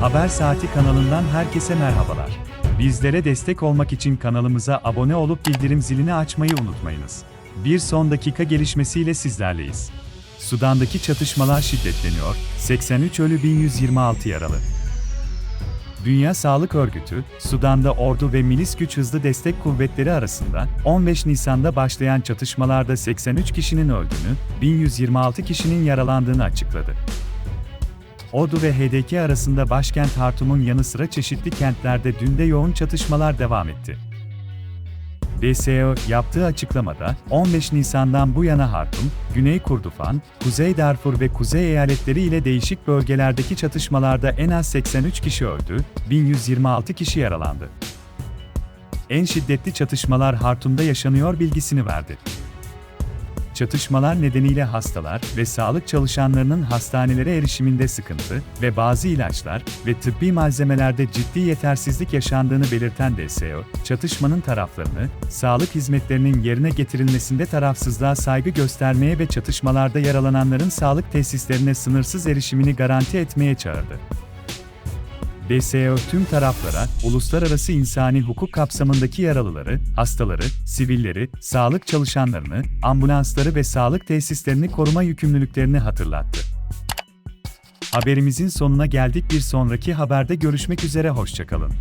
Haber Saati kanalından herkese merhabalar. Bizlere destek olmak için kanalımıza abone olup bildirim zilini açmayı unutmayınız. Bir son dakika gelişmesiyle sizlerleyiz. Sudan'daki çatışmalar şiddetleniyor, 83 ölü 1126 yaralı. Dünya Sağlık Örgütü, Sudan'da ordu ve milis güç hızlı destek kuvvetleri arasında 15 Nisan'da başlayan çatışmalarda 83 kişinin öldüğünü, 1126 kişinin yaralandığını açıkladı. Ordu ve HDK arasında başkent Hartum'un yanı sıra çeşitli kentlerde dün de yoğun çatışmalar devam etti. DSO yaptığı açıklamada, 15 Nisan'dan bu yana Hartum, Güney Kurdufan, Kuzey Darfur ve Kuzey eyaletleri ile değişik bölgelerdeki çatışmalarda en az 83 kişi öldü, 1126 kişi yaralandı. En şiddetli çatışmalar Hartum'da yaşanıyor bilgisini verdi. Çatışmalar nedeniyle hastalar ve sağlık çalışanlarının hastanelere erişiminde sıkıntı ve bazı ilaçlar ve tıbbi malzemelerde ciddi yetersizlik yaşandığını belirten DSO, çatışmanın taraflarını, sağlık hizmetlerinin yerine getirilmesinde tarafsızlığa saygı göstermeye ve çatışmalarda yaralananların sağlık tesislerine sınırsız erişimini garanti etmeye çağırdı. DSO tüm taraflara, uluslararası insani hukuk kapsamındaki yaralıları, hastaları, sivilleri, sağlık çalışanlarını, ambulansları ve sağlık tesislerini koruma yükümlülüklerini hatırlattı. Haberimizin sonuna geldik bir sonraki haberde görüşmek üzere hoşçakalın.